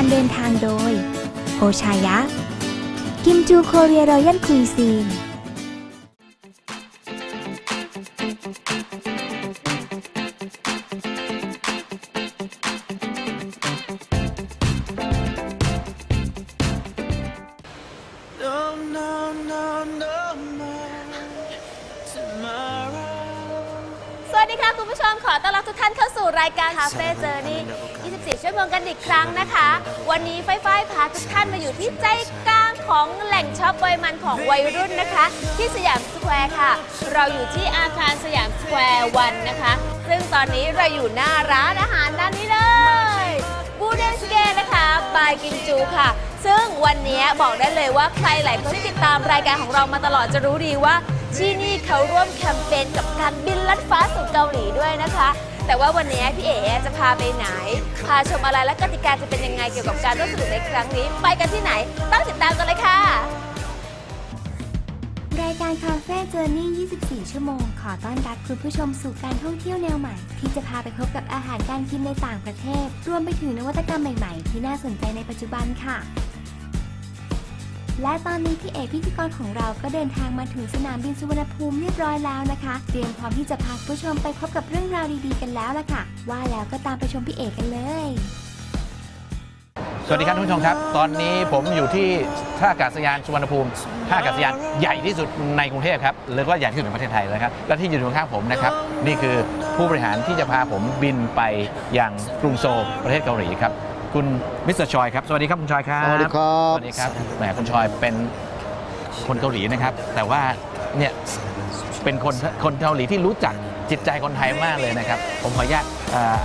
การเดินทางโดย โอชายะ กิมจูโคเรียรอยัลคุยซีน ดีค่ะคุณผู้ชมขอต้อนรับทุกท่านเข้าสู่รายการ Cafe Journey 24 ชั่วโมงกันอีกครั้งนะคะ วันนี้ไฟฟ้าพาทุกท่านมาอยู่ที่ใจกลางของแหล่งช็อปวัยมันของวัยรุ่นนะคะ ที่สยามสแควร์ค่ะ เราอยู่ที่อาคารสยามสแควร์วันนะคะ ซึ่งตอนนี้เราอยู่หน้าร้านอาหารด้านนี้เลยบูเดนสเกนะคะบายกิมจูค่ะ ซึ่งวันนี้บอกได้เลยว่าใครหลายคนที่ติดตามรายการของเรามาตลอดจะรู้ดีว่า ที่นี่เขาร่วมแคมเปญกับการบินลัดฟ้าสู่เกาหลีด้วยนะคะ แต่ว่าวันนี้พี่เอ๋จะพาไปไหน พาชมอะไรและกติกาจะเป็นยังไงเกี่ยวกับการร่วมสนุกในครั้งนี้ ไปกันที่ไหน ต้องติดตามกันเลยค่ะ รายการคาเฟ่เจอร์นี่ 24 ชั่วโมง ขอต้อนรับคุณผู้ชมสู่การท่องเที่ยวแนวใหม่ ที่จะพาไปพบกับอาหารการกินในต่างประเทศ รวมไปถึงนวัตกรรมใหม่ ๆ ที่น่าสนใจในปัจจุบันค่ะ และตอนนี้พี่เอกพิธีกรของเราก็เดินทางมาถึงสนามบินสุวรรณภูมิเรียบร้อยแล้วนะคะ เตรียมพร้อมที่จะพาผู้ชมไปพบกับเรื่องราวดีๆกันแล้วล่ะค่ะ ว่าแล้วก็ตามไปชมพี่เอกกันเลย สวัสดีครับท่านผู้ชมครับ ตอนนี้ผมอยู่ที่ท่าอากาศยานสุวรรณภูมิท่าอากาศยานใหญ่ที่สุดในกรุงเทพครับหรือว่าใหญ่ที่สุดในประเทศไทยเลยครับและที่อยู่ตรงข้างผมนะครับนี่คือผู้บริหารที่จะพาผมบินไปยังกรุงโซลประเทศเกาหลีครับ คุณมิสเตอร์ชอยครับ สวัสดีครับคุณชอยครับ สวัสดีครับสวัสดีครับแหมคุณชอยเป็นคนเกาหลีนะครับ แต่ว่าเนี่ยเป็นคนคนเกาหลีที่รู้จักจิตใจคนไทยมากเลยนะครับ ผมขออนุญาตเอ่อ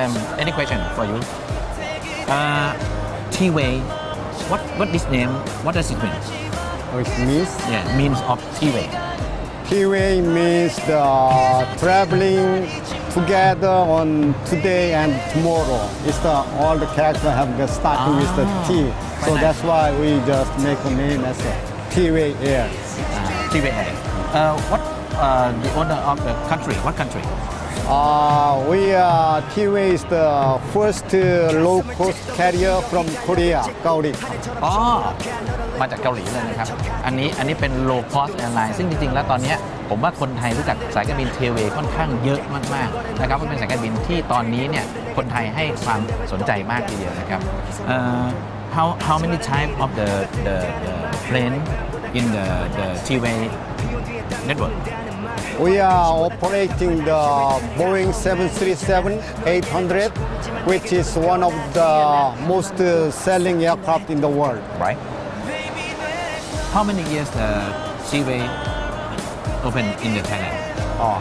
um, any question for you Uh, T-Way, what what this name? What does it mean? It means Yeah, means of T-Way. T-way means the traveling together on today and tomorrow. It's the all the characters have the starting with the T. Ah, So very that's why we just make a name as a T-way Air. Uh, T-Way Air. Uh, what uh, the owner of the country? What country? Uh, we uh, T-way is the first uh, low-cost carrier from Korea, Gauri. อ๋อ มาจากเกาหลีเลยนะครับ อันนี้อันนี้เป็น low cost airline ซึ่งจริงๆ แล้วตอนเนี้ย ผมว่าคนไทยรู้จักสายการบินเทเวค่อนข้างเยอะมากๆนะครับมันเป็นสายการบินที่ตอนนี้เนี่ยคนไทยให้ความสนใจมากทีเดียวนะครับ uh, how how many type of the the, the plane in the the T-Way network We are operating the Boeing 737-800, which is one of the most uh, selling aircraft in the world. right? How many years the Seaway open in the Thailand? Uh,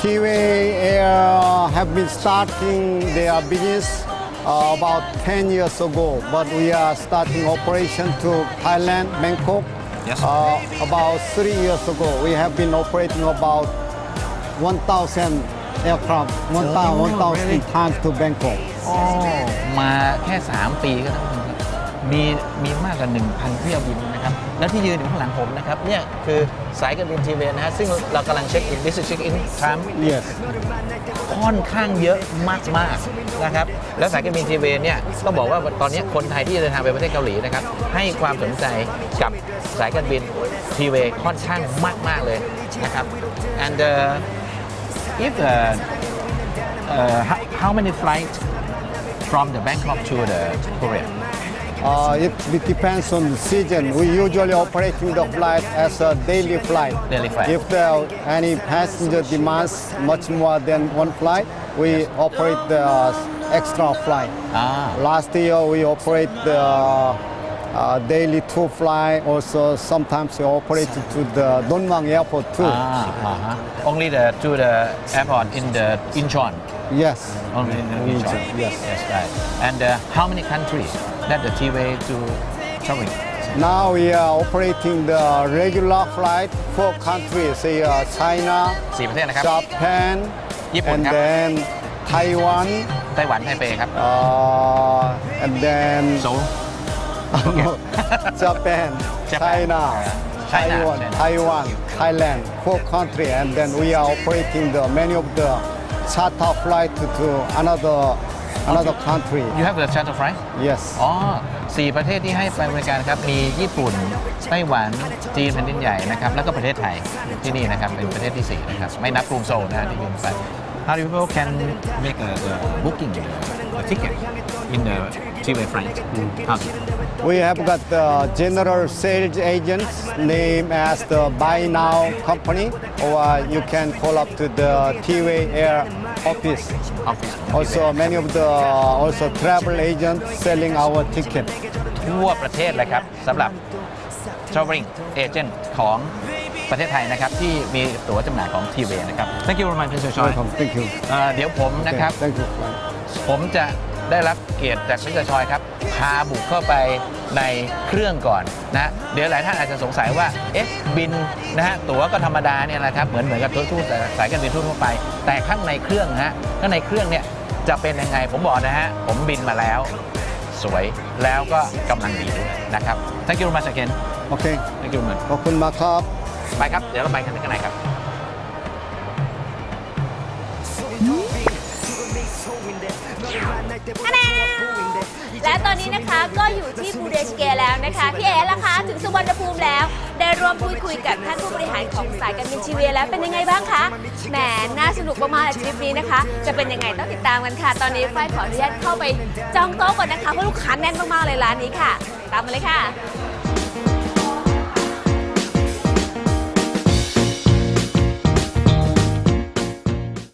Kiwi Air have been starting their business uh, about 10 years ago, but we are starting operation to Thailand, Bangkok. Yes. Uh, about three years ago, we have been operating about 1,000 aircraft, 1,000 Oh, 1,000 really? times to Bangkok. มาแค่ 3 ปีก็ทั้งนั้นครับมีมีมากกว่า 1,000 เที่ยวบินนะครับ และที่ยืนอยู่ข้างหลังผมนะครับเนี่ยคือสายการบินทีเวนะฮะซึ่งเรากำลังเช็คอิน this is check in time Yes. ค่อนข้างเยอะมากๆนะครับแล้วสายการบินทีเวเนี่ยต้องบอกว่าตอนนี้คนไทยที่จะเดินทางไปประเทศเกาหลีนะครับให้ความสนใจกับสายการบินทีเวค่อนข้างมากๆเลยนะครับ and uh, if uh, uh, how, how many flights from the Bangkok to the Korea Uh, it depends on the season. We usually operating the flight as a daily flight. Daily flight. If there are any passenger demands much more than one flight, we yes. operate the uh, extra flight. Ah. Last year we operate the uh, uh daily two flight. Also sometimes we operate to the Donwang Airport too. Ah, uh -huh. Only the, to the airport in the Incheon. Yes. only in the Incheon Yes. yes right and uh, how many countries that the T-way to traveling Now we are operating the regular flight four countries. Say uh, China, สี่ประเทศนะครับ Japan, ญี่ปุ่น and ครับ then Taiwan, ไต้หวันไทเปครับ uh, and then โซล no, Japan, Japan. China, China, Taiwan, China. Taiwan, Thailand, four countries, and then we are operating the many of the charter flight to, to another another country. you have the charter flight Yes. อ๋อสี่ประเทศที่ให้ไปบริการครับ มีญี่ปุ่น ไต้หวัน จีนแผ่นดินใหญ่นะครับ แล้วก็ประเทศไทยที่นี่นะครับ เป็นประเทศที่ 4 นะครับ ไม่นับกรุงโซลนะที่ยืนไป How do people can make a, the booking the, the ticket in the T-way flight? How do We have got the general sales agents name as the Buy Now company, or you can call up to the T-Way Air office. office Also, many of the also travel agents selling our ticket. ทั่วประเทศเลยครับสำหรับ traveling agent ของประเทศไทยนะครับ ที่มีตั๋วจำหน่ายของ T-way นะครับ Thank you very much Mr. Choi Welcome. Thank you. เอ่อเดี๋ยวผมนะครับ Thank you. ผมจะ ได้รับเกียรติจากมิสเตอร์ชอยครับพาบุกเข้าไปในเครื่องก่อนนะเดี๋ยวหลายท่านอาจจะสงสัยว่าเอ๊ะบินนะฮะตั๋วก็ธรรมดาเนี่ยแหละครับเหมือนเหมือนกับทั่วๆสายการบินทั่วๆไป แต่ข้างในเครื่องฮะข้างในเครื่องเนี่ยจะเป็นยังไงผมบอกนะฮะผมบินมาแล้ว สวยแล้วก็กำลังดีด้วยนะครับ Thank you very much again Okay. Thank you very much ขอบคุณมากครับไปครับ เดี๋ยวเราไปกันข้างในครับ และตอนนี้นะคะก็อยู่ที่บูเดชเกแล้วนะคะ พี่เอ๋ล่ะคะถึงสุวรรณภูมิแล้ว ได้ร่วมพูดคุยกับท่านผู้บริหารของสายการบินชีเวียแล้วเป็นยังไงบ้างคะแหมน่าสนุกมากๆเลยทริปนี้นะคะ จะเป็นยังไงต้องติดตามกันค่ะ ตอนนี้ฝ้ายขออนุญาตเข้าไปจองโต๊ะก่อนนะคะเพราะลูกค้าแน่นมากๆเลยร้านนี้ค่ะ ตามมาเลยค่ะ